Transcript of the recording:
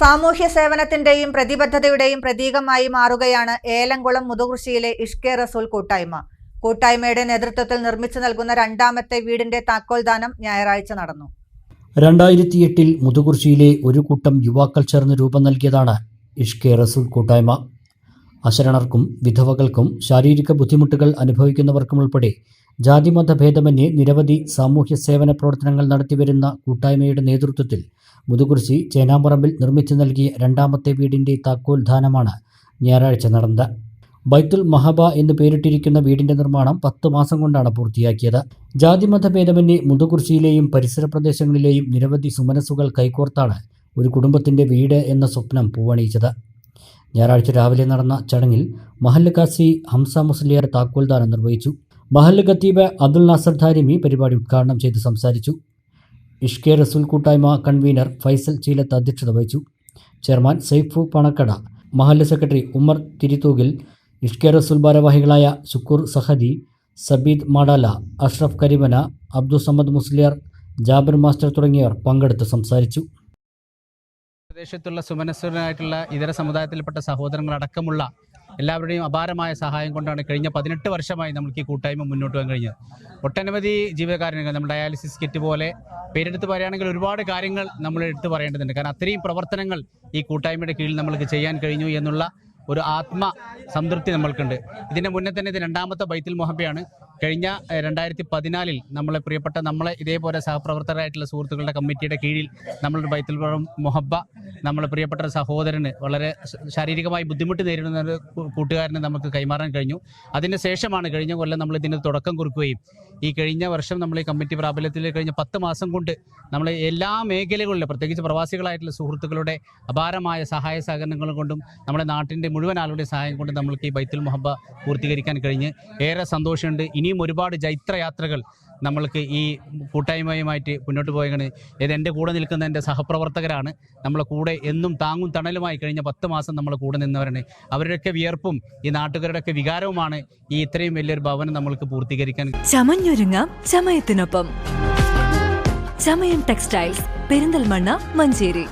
സാമൂഹ്യ സേവനത്തിന്റെയും പ്രതിബദ്ധതയുടെയും പ്രതീകമായി മാറുകയാണ് ഏലംകുളം മുതുകുർശിയിലെ ഇഷ്കെ റസൂൽ കൂട്ടായ്മ. കൂട്ടായ്മയുടെ നേതൃത്വത്തിൽ നിർമ്മിച്ചു നൽകുന്ന രണ്ടാമത്തെ വീടിന്റെ താക്കോൽദാനം ഞായറാഴ്ച നടന്നു. രണ്ടായിരത്തി എട്ടിൽ മുതുകുർശിയിലെ ഒരു കൂട്ടം യുവാക്കൾ ചേർന്ന് രൂപം നൽകിയതാണ് ഇഷ്കെ റസൂൽ കൂട്ടായ്മ. അശരണർക്കും വിധവകൾക്കും ശാരീരിക ബുദ്ധിമുട്ടുകൾ അനുഭവിക്കുന്നവർക്കും ഉൾപ്പെടെ ജാതിമത ഭേദമന്യേ നിരവധി സാമൂഹ്യ സേവന പ്രവർത്തനങ്ങൾ നടത്തിവരുന്ന കൂട്ടായ്മയുടെ നേതൃത്വത്തിൽ മുതുകുർശി ചേനാമ്പറമ്പിൽ നിർമ്മിച്ചു നൽകിയ രണ്ടാമത്തെ വീടിന്റെ താക്കോൽ ദാനമാണ് ഞായറാഴ്ച നടന്നത്. ബൈത്തുൽ മഹബ എന്ന് പേരിട്ടിരിക്കുന്ന വീടിന്റെ നിർമ്മാണം പത്ത് മാസം കൊണ്ടാണ് പൂർത്തിയാക്കിയത്. ജാതിമത ഭേദമന്യേ മുതുകുർശിയിലെയും പരിസര പ്രദേശങ്ങളിലെയും നിരവധി സുമനസ്സുകൾ കൈകോർത്താണ് ഒരു കുടുംബത്തിന്റെ വീട് എന്ന സ്വപ്നം പൂവണിയിച്ചത്. ഞായറാഴ്ച രാവിലെ നടന്ന ചടങ്ങിൽ മഹല്ല് കാസി ഹംസ മുസ്ലിയാർ താക്കോൽദാനം നിർവഹിച്ചു. മഹല്ല് ഖത്തീബ് അബ്ദുൽ നാസർ ധാരിമി പരിപാടി ഉദ്ഘാടനം ചെയ്ത് സംസാരിച്ചു. ഇഷ്കെ റസൂൽ കൂട്ടായ്മ കൺവീനർ ഫൈസൽ ചീലത്ത് അധ്യക്ഷത വഹിച്ചു. ചെയർമാൻ സെയ്ഫു പണക്കട മഹല്ല് സെക്രട്ടറി ഉമർ തിരിത്തൂകിൽ ഇഷ്കെ റസൂൽ ഭാരവാഹികളായ ശുക്കൂർ സഹദി സബീദ് മാടാല അഷ്റഫ് കരിമന അബ്ദുസമ്മദ് മുസ്ലിയാർ ജാബിർ മാസ്റ്റർ തുടങ്ങിയവർ പങ്കെടുത്ത് സംസാരിച്ചു. പ്രദേശത്തുള്ള സുമനസ്വരനായിട്ടുള്ള ഇതര സമുദായത്തിൽപ്പെട്ട സഹോദരങ്ങളടക്കമുള്ള എല്ലാവരുടെയും അപാരമായ സഹായം കൊണ്ടാണ് കഴിഞ്ഞ പതിനെട്ട് വർഷമായി നമുക്ക് ഈ കൂട്ടായ്മ മുന്നോട്ട് പോകാൻ കഴിഞ്ഞത്. ഒട്ടനവധി ജീവകാരുണ്യങ്ങൾ നമ്മൾ ഡയാലിസിസ് കിറ്റ് പോലെ പേരെടുത്ത് പറയുകയാണെങ്കിൽ ഒരുപാട് കാര്യങ്ങൾ നമ്മൾ എടുത്തു പറയേണ്ടതുണ്ട്. കാരണം അത്രയും പ്രവർത്തനങ്ങൾ ഈ കൂട്ടായ്മയുടെ കീഴിൽ നമ്മൾക്ക് ചെയ്യാൻ കഴിഞ്ഞു എന്നുള്ള ഒരു ആത്മ സംതൃപ്തി നമ്മൾക്കുണ്ട്. ഇതിന്റെ മുന്നേ തന്നെ ഇത് രണ്ടാമത്തെ ബൈത്തിൽ മൊഹബയാണ് കഴിഞ്ഞ രണ്ടായിരത്തി പതിനാലിൽ നമ്മളെ പ്രിയപ്പെട്ട നമ്മളെ ഇതേപോലെ സഹപ്രവർത്തകരായിട്ടുള്ള സുഹൃത്തുക്കളുടെ കമ്മിറ്റിയുടെ കീഴിൽ നമ്മളൊരു ബൈത്തുൽ മൊഹബ നമ്മളെ പ്രിയപ്പെട്ട സഹോദരന് വളരെ ശാരീരികമായി ബുദ്ധിമുട്ട് നേരിടുന്ന ഒരു കൂട്ടുകാരന് നമുക്ക് കൈമാറാൻ കഴിഞ്ഞു. അതിന് ശേഷമാണ് കഴിഞ്ഞ കൊല്ലം നമ്മൾ ഇതിന് തുടക്കം കുറിക്കുകയും ഈ കഴിഞ്ഞ വർഷം നമ്മൾ ഈ കമ്മിറ്റി പ്രാബല്യത്തിൽ കഴിഞ്ഞ പത്ത് മാസം കൊണ്ട് നമ്മൾ എല്ലാ മേഖലകളിലും പ്രത്യേകിച്ച് പ്രവാസികളായിട്ടുള്ള സുഹൃത്തുക്കളുടെ അപാരമായ സഹായ സഹകരണങ്ങൾ കൊണ്ടും നമ്മുടെ നാട്ടിന്റെ മുഴുവൻ ആളുടെ സഹായം കൊണ്ടും നമ്മൾക്ക് ഈ ബൈത്തുൽ മുഹബ പൂർത്തീകരിക്കാൻ കഴിഞ്ഞ് ഏറെ സന്തോഷമുണ്ട്. ഇനിയും ഒരുപാട് ജൈത്രയാത്രകൾ നമ്മൾക്ക് ഈ കൂട്ടായ്മയുമായിട്ട് മുന്നോട്ട് പോയാണ് ഇത് എന്റെ കൂടെ നിൽക്കുന്ന എന്റെ സഹപ്രവർത്തകരാണ്. നമ്മളെ കൂടെ എന്നും താങ്ങും തണലുമായി കഴിഞ്ഞ പത്ത് മാസം നമ്മളെ കൂടെ നിന്നവരാണ്. അവരുടെയൊക്കെ വിയർപ്പും ഈ നാട്ടുകാരുടെയൊക്കെ വികാരവുമാണ് ഈ ഇത്രയും വലിയൊരു ഭവനം നമ്മൾക്ക് പൂർത്തീകരിക്കാൻ ചമഞ്ഞൊരുങ്ങാം ചമയത്തിനൊപ്പം. ചമയം ടെക്സ്റ്റൈൽസ് പെരിന്തൽമണ്ണ മഞ്ചേരി.